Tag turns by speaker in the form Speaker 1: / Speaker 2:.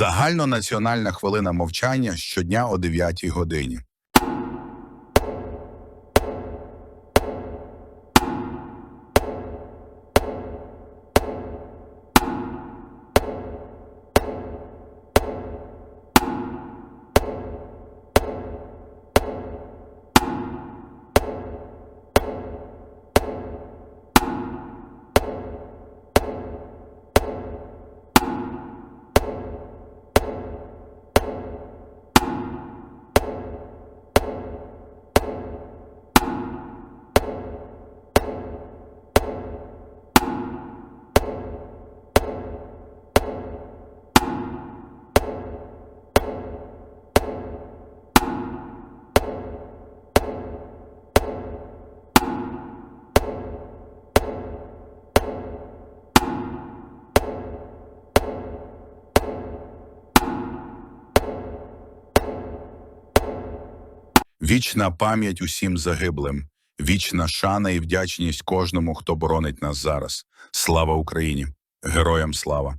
Speaker 1: Загальнонаціональна хвилина мовчання щодня о 9 годині. Вічна пам'ять усім загиблим, вічна шана і вдячність кожному, хто боронить нас зараз. Слава Україні! Героям слава!